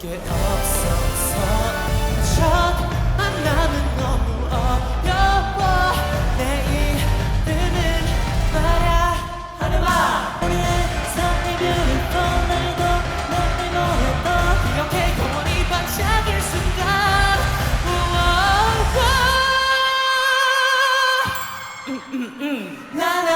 게 없어서 첫 만남은 너무 어려워. 내 이름은 말야 하늘아 우리는 something beautiful 날도 넌내 너였던? 기억해 영원히 반짝일 순간. 우와 우와. 음, 음, 음. 나나